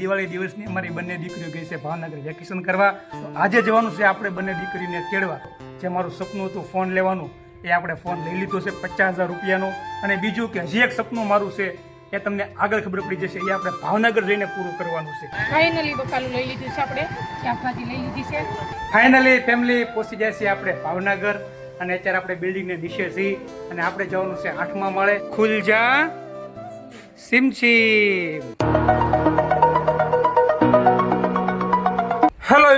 દિવાળી દિવસની અમારી બંને દીકરીઓ ગઈ છે ભાવનગર વેકેશન કરવા. તો આજે જવાનું છે આપણે બંને દીકરીને તેડવા. જે મારું સપનું હતું ફોન લેવાનું એ આપણે ફોન લઈ લીધો છે પચાસ હજાર રૂપિયાનો. અને બીજું કે હજી એક સપનું મારું છે એ તમને આગળ ખબર પડી જશે એ આપણે ભાવનગર જઈને પૂરું કરવાનું છે. ફાઇનલી બકાલું લઈ લીધું છે આપણે. શાકભાજી લઈ લીધી છે. ફાઇનલી ફેમિલી પહોંચી જાય છે આપણે ભાવનગર. અને અત્યારે આપણે બિલ્ડિંગને દિશે છીએ. અને આપણે જવાનું છે આઠમા માળે ખુલજા સિમચી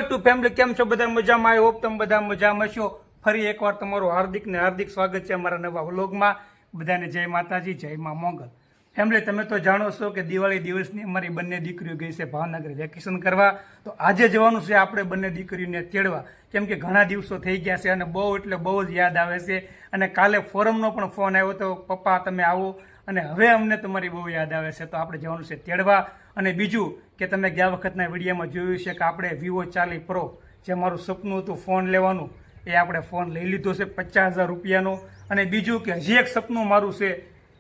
યુટ્યુબ ફેમિલી કેમ છો? બધા મજામાં? આઈ હોપ તમે બધા મજામાં છો. ફરી એકવાર તમારું હાર્દિક ને હાર્દિક સ્વાગત છે અમારા નવા વ્લોગમાં. બધાને જય માતાજી, જય મા મોગલ. ફેમિલી તમે તો જાણો છો કે દિવાળી દિવસની અમારી બંને દીકરીઓ ગઈ છે ભાવનગર વેકેશન કરવા. તો આજે જવાનું છે આપણે બંને દીકરીઓને તેડવા. કેમ કે ઘણા દિવસો થઈ ગયા છે અને બહુ એટલે બહુ જ યાદ આવે છે. અને કાલે ફોરમનો પણ ફોન આવ્યો તો પપ્પા, તમે આવો. અને હવે અમને તમારી બહુ યાદ આવે છે. તો આપણે જવાનું છે તેડવા. અને બીજું કે તમે ગયા વખતના વિડીયોમાં જોયું છે કે આપણે વિવો ચાલી પ્રો જે મારું સપનું હતું ફોન લેવાનું એ આપણે ફોન લઈ લીધો છે પચાસ હજાર રૂપિયાનો. અને બીજું કે હજી એક સપનું મારું છે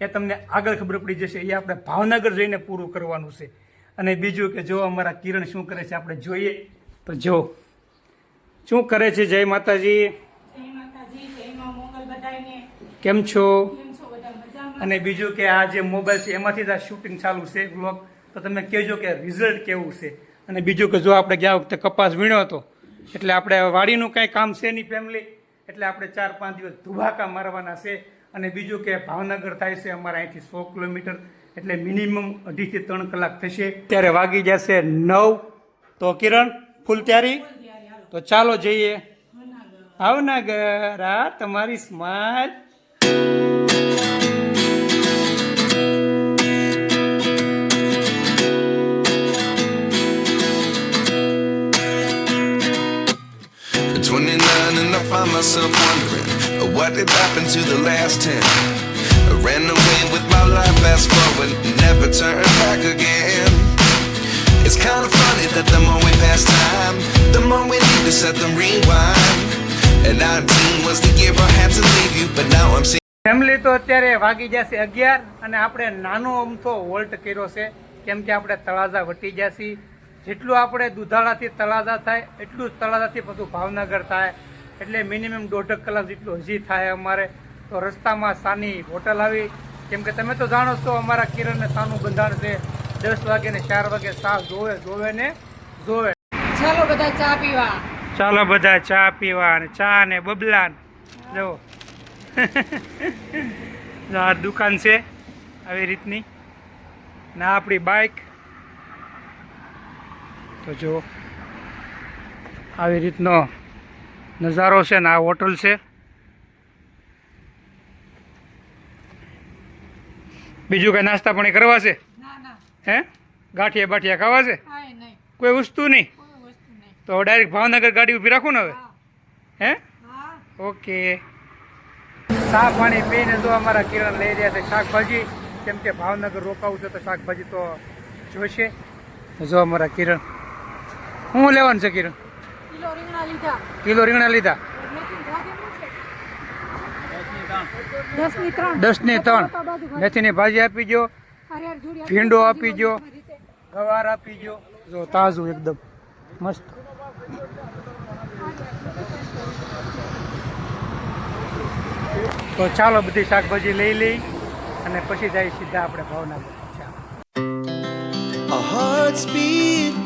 એ તમને આગળ ખબર પડી જશે એ આપણે ભાવનગર જઈને પૂરું કરવાનું છે. અને બીજું કે જો અમારા કિરણ શું કરે છે આપણે જોઈએ. તો જો શું કરે છે જય માતાજી? કેમ છો? અને બીજું કે આ જે મોબાઈલ છે એમાંથી જ આ શૂટિંગ ચાલુ છે વ્લોગ તો તમે કહેજો કે રિઝલ્ટ કેવું છે? અને બીજું કે જો આપણે ગયા વખતે કપાસ વીણ્યો હતો એટલે આપણે વાડીનું કાંઈ કામ છે નહીં ફેમિલી એટલે આપણે ચાર પાંચ દિવસ ધુબાકા મારવાના છે. અને બીજું કે ભાવનગર થાય છે અમારા અહીંથી સો કિલોમીટર એટલે મિનિમમ અઢીથી ત્રણ કલાક થશે. ત્યારે વાગી જશે નવ. તો કિરણ ફૂલ તૈયારી? તો ચાલો જઈએ. ભાવનગર. આ તમારી smile 29 and I find myself wondering uh, what did happen to the last 10. I ran away with my life, fast forward, never turn back again. It's kind of funny that the more we pass time, the more we need to set them rewind. And 19 was the year I had to leave you, but now I'm seeing. Family તો અત્યારે વાગી જશે અગિયાર અને આપણે નાનો અમથો volt કર્યો છે કેમ કે આપણે તળાજા વટી જશે જેટલું આપણે દુધાળાથી તળાજા થાય એટલું જ તળાજાથી પછી ભાવનગર થાય. એટલે મિનિમમ દોઢ કલાક જેટલું હજી થાય અમારે. તો રસ્તામાં સાની હોટલ આવી. કેમ કે તમે તો જાણો છો અમારા કિરણને સાનું બંધાણ છે. દસ વાગે ને ચાર વાગે સા જોવે જોવે ને જોવે. ચાલો બધા ચા પીવા. ચાલો બધા ચા પીવા અને ચા ને બબલા ને. જો. જો આ દુકાન છે આવી રીતની. ને આપણી બાઇક તો જો આવી રીતનો નજારો છે ને આ હોટલ છે. બીજું કઈ નાસ્તા પણ કરવા છે? હે? ગાંઠિયા બાઠિયા ખાવા છે? કોઈ વસ્તુ નહીં? તો ડાયરેક્ટ ભાવનગર ગાડી ઊભી રાખું ને હવે? હા. હે? ઓકે. શાક પાણી પીને જો અમારા કિરણ લઈ રહ્યા છે શાકભાજી. કેમ કે ભાવનગર રોકાવું છે તો શાકભાજી તો જોઈશે જો અમારા કિરણ શું લેવાનું છે કિરણ? કિલો રીંગણા લીધા. કિલો રીંગણા લીધા. દસની ત્રણ. મેથીની ભાજી આપી જો ભીંડો આપી જો ગવાર આપી જો જો તાજું એકદમ. મસ્ત. તો ચાલો બધી શાકભાજી લઈ લઈ અને પછી જાય સીધા આપણે Bhavnagar. Our hearts beat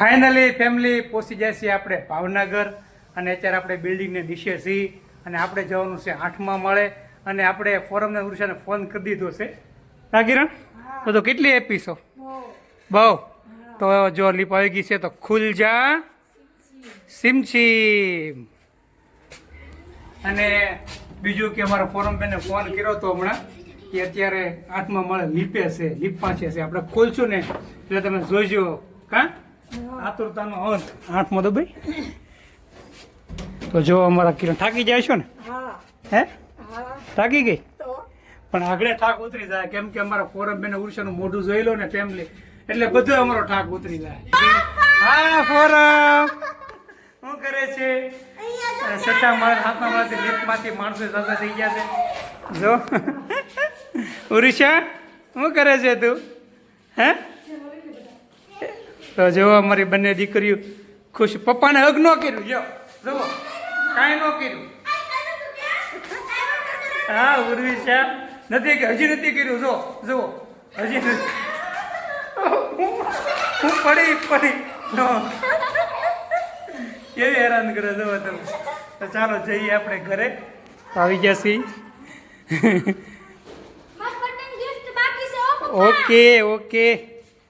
finally family પહોંચી જાય છે આપણે ભાવનગર અને અત્યારે આપણે બિલ્ડિંગને નીચે છીએ અને આપણે જવાનું છે આઠમા મળે અને આપણે ફોરમને ઉર્ષાને ફોન કરી દીધો છે. હા કિરણ? તો તો કેટલી આપીશો બહુ. તો જો લીપ આવી ગઈ છે તો ખુલ જા સિમચીમ અને બીજું કે અમારા ફોરમ બેને ફોન કર્યો તો હમણાં કે અત્યારે આઠમાં મળે લીપે છે લીપ પાંચે છે. આપણે ખોલશું ને એટલે તમે જોઈજો કા? આતુરતાનો અંત. આઠમો ભાઈ તો જો અમારા કિરણ થાકી જાય છો ને? હે. થાકી ગઈ? પણ આગળ થાક ઉતરી જાય. કેમ કે અમારા ફોરમ બેને ઉર્ષાનું મોઢું જોઈ લો ને ફેમિલી એટલે બધું અમારો થાક ઉતરી જાય. હા ફોરમ. શું કરે છે? સટ્ટા માળ હાથમાં મળતી લીપમાંથી માણસો સાજા થઈ ગયા છે. જો. ઉરિષા શું કરે છે તું? હે? તો જો અમારી બંને દીકરીઓ ખુશ. પપ્પાને હગ ન કર્યું. જો જુઓ. કાંઈ ન કર્યું. હા ઉર્વી છે નથી કે હજી નથી કર્યું. જો જુઓ. હજી હું પડી પડી. કેવી હેરાન કરે જુઓ તમે. તો ચાલો જઈએ આપણે ઘરે. આવી ગયા છીએ. Okay okay.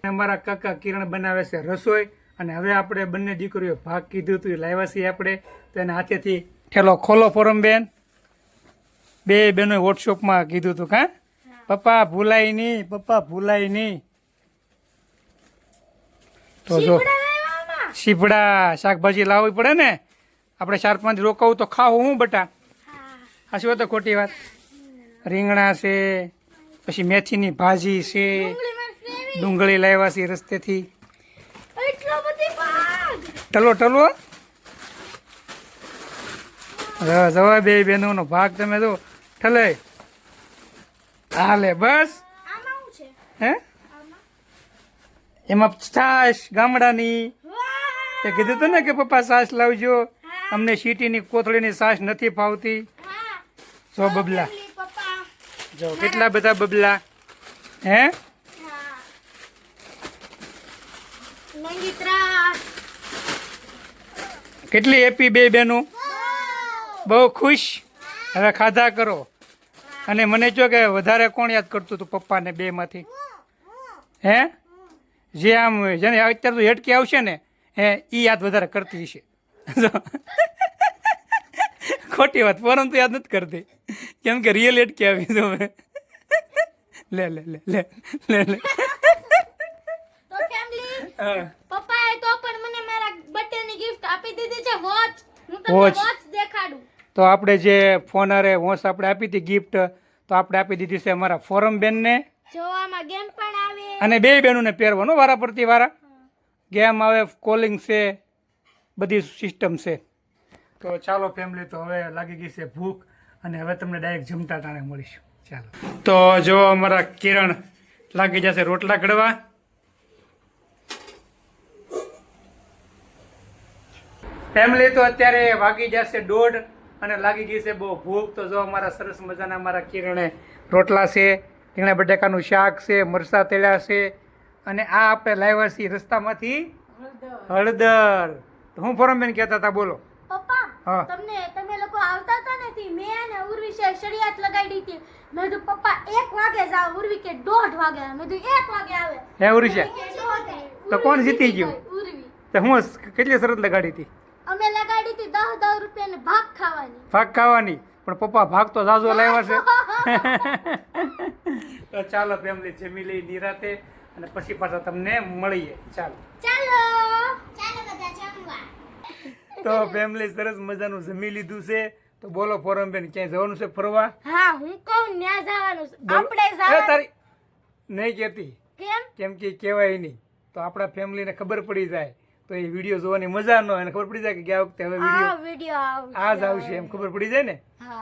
અમારા કાકા કિરણ બનાવે છે રસોઈ. અને હવે આપણે બંને દીકરીઓ ભાગ કીધું હતું એ લાવ્યા છીએ આપણે. તો એના હાથેથી ઠેલો ખોલો ફોરમ બેન બે બેનો વોટ્સઅપમાં કીધું હતું કાં પપ્પા ભૂલાય નહીં પપ્પા ભૂલાય નહીં. તો જો સીપડા શાકભાજી લાવવી પડે ને આપણે ચાર પાંચ રોકાવું તો ખાવું હું બટા? આ શું તો ખોટી વાત? રીંગણા છે પછી મેથીની ભાજી છે. ડુંગળી લાવ્યા છે રસ્તેથી. ટલો ટલો. જવા બે બહેનોનો ભાગ તમે જો. ઠલે. હાલે બસ. હે એમાં છાશ ગામડાની. એ કીધું હતું ને કે પપ્પા છાશ લાવજો. અમને સીટીની કોથળીની છાશ નથી ફાવતી. જો બબલા. જો કેટલા બધા બબલા. હે? કેટલી હેપી બે બેનો? બહુ ખુશ? હવે ખાધા કરો. અને મને જો કે વધારે કોણ યાદ કરતું હતું પપ્પાને બેમાંથી? હે? જે આમ, જેને અત્યારે તો હેટકી આવશે ને, હે એ યાદ વધારે કરતી હશે. ખોટી વાત, પરંતુ યાદ નથી કરતી. કેમ કે રિયલ હેટકી આવી તો લે લે લે લે લે લે. પપ્પાએ તો પણ મને મારા બર્થડે ની ગિફ્ટ આપી દીધી છે વોચ હું તમને વોચ દેખાડું. તો આપણે જે ફોનરે વોચ આપણે આપી હતી ગિફ્ટ તો આપણે આપી દીધી છે અમારા ફોરમ બેનને. જોવામાં ગેમ પણ આવે. અને બે બહેનોને પહેરવાનું વારા પરથી વારા. ગેમ આવે કોલિંગ છે બધી સિસ્ટમ છે. તો ચાલો ફેમિલી તો હવે લાગી ગઈ છે ભૂખ અને હવે તમને ડાયરેક્ટ જમતા ટાણે મળીશું. ચાલો. તો જો અમારા કિરણ લાગી જશે રોટલા ઘડવા. ફેમિલી તો અત્યારે વાગી જશે દોઢ અને લાગી ગઈ છે બહુ ભૂખ. તો જો અમારા સરસ મજાના અમારા કિરણે રોટલા છે રીંગણા બટાકાનું શાક છે મરસા તેલા છે અને આ આપણે લાવ્યા છીએ રસ્તામાંથી હળદર. તો હું ફોરમબેન કહેતા હતા બોલો. પપ્પા હા. તમને તમે લોકો આવતા હતા ને તી મેં અને ઉર્વી છે શરિયાત લગાડી હતી. મેં કીધું પપ્પા એક વાગે જાવ ઉર્વી કે દોઢ વાગે. મેં કીધું એક વાગે આવે. હે ઉર્વી છે? તો કોણ જીતી ગયું? ઉર્વી. તો હું કેટલી શરત લગાડી હતી? દસ દસ રૂપિયાની ભાગ ખાવાની. ભાગ ખાવાની. પણ પપ્પા ભાગ તો જાજો લાવ્યા છે. તો ચાલો ફેમિલી જમી લઈ નિરાતે અને પછી પાછા તમને મળીએ. ચાલો. ચાલો. ચાલો બધા જમવા. તો ફેમિલી સરસ મજાનું જમી લીધું છે. તો બોલો ફોરમબેન ક્યાંય જવાનું છે ફરવા? હા હું કહું ન્યા જવાનું છે. આપણે જવાનું તારી નહીં કહેતી. કેમ? કેમ કે કહેવાય નહીં. તો આપણા ફેમિલીને ખબર પડી જાય. તો એ વીડિયો જોવાની મજા ન અને ખબર પડી જાય કે ગયા વખતે હવે વીડિયો આ જ આવશે એમ ખબર પડી જાય ને?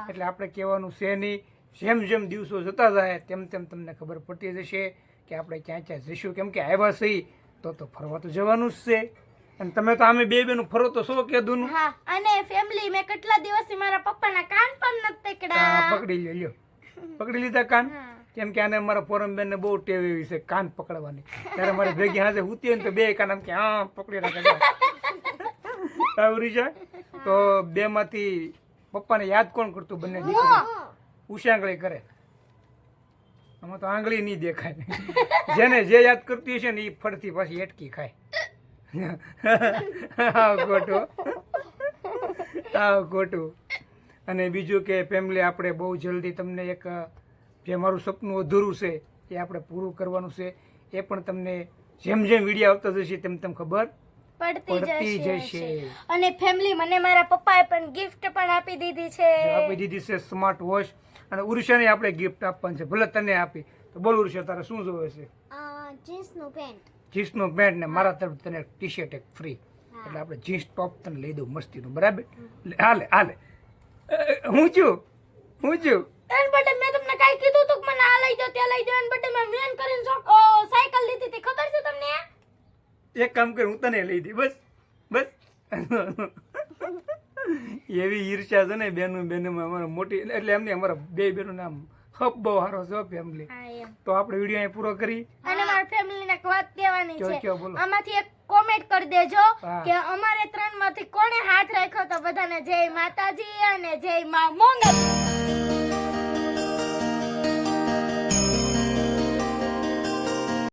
એટલે આપણે કહેવાનું છે નહીં જેમ જેમ દિવસો જતા જાય તેમ તેમ તમને ખબર પડતી જશે કે આપણે ક્યાં ક્યાં જઈશું. કેમ કે આવ્યા છીએ તો તો ફરવા તો જવાનું જ છે. અને તમે તો અમે બે બેનું ફરો તો શું કીધું હા અને ફેમિલી મેં કેટલા દિવસથી મારા પપ્પાના કાન પણ નથી પકડા પકડી લ્યો લ્યો. પકડી લીધા કાન. કેમ કે આને મારા પોરમબેન ને બહુ ટેવ એવી છે કાન પકડવાની. ત્યારે મારે ભેગી હાજે હોય ને તો બે કાન આમ કે, હા પકડી રાખે. આવરી જાય. તો બે માંથી પપ્પાને યાદ કોણ કરતું બંને દીકરી ઉષાંગળી કરે. આમાં તો આંગળી નહીં દેખાય. જેને જે યાદ કરતી હશે ને એ ફરતી પાછી એટકી ખાય. ખોટું આવ ખોટું અને બીજું કે ફેમિલી આપણે બહુ જલ્દી તમને એક જે મારું સપનું અધૂરું છે એ આપણે પૂરું કરવાનું છે એ પણ તમને જેમ જેમ વીડિયો આવતા જશે તેમ તેમ ખબર પડતી જશે. અને ફેમિલી મને મારા પપ્પાએ પણ ગિફ્ટ પણ આપી દીધી છે. આપી દીધી છે સ્માર્ટ વોચ અને ઉર્ષાને આપણે ગિફ્ટ આપવાનું છે. ભલે તને આપી. તો બોલ ઉર્ષા તારે શું જોવે છે? જીન્સનું પેન્ટ જીન્સનું પેન્ટ ને મારા તરફ તને ટી શર્ટ એક ફ્રી એટલે આપણે જીન્સ ટોપ તને લઈ દઉં મસ્તીનું. બરાબર? હાલે હાલે. હું છું? હું છું? કાઈ કીધું તું મને આ લઈ દો ત્યાં લઈ દો એન બટે મેં મેન કરીને સાયકલ લીધી હતી ખબર છે તમને? એક કામ કર હું તને લઈ દી બસ બસ. એવી ઈર્ષા છે ને બેનું બેનું અમારા મોટી એટલે એમને અમારા બે બેનું નામ હબ બહુ સારો છે ફેમિલી તો આપણે વીડિયો અહીં પૂરો કરી. અને મારા ફેમિલી ને એક વાત દેવાની છે. આમાંથી એક કોમેન્ટ કરી દેજો કે અમારે ત્રણમાંથી કોણે હાથ રાખ્યો તો બધાને? જય માતાજી અને જય મા મોંગલ.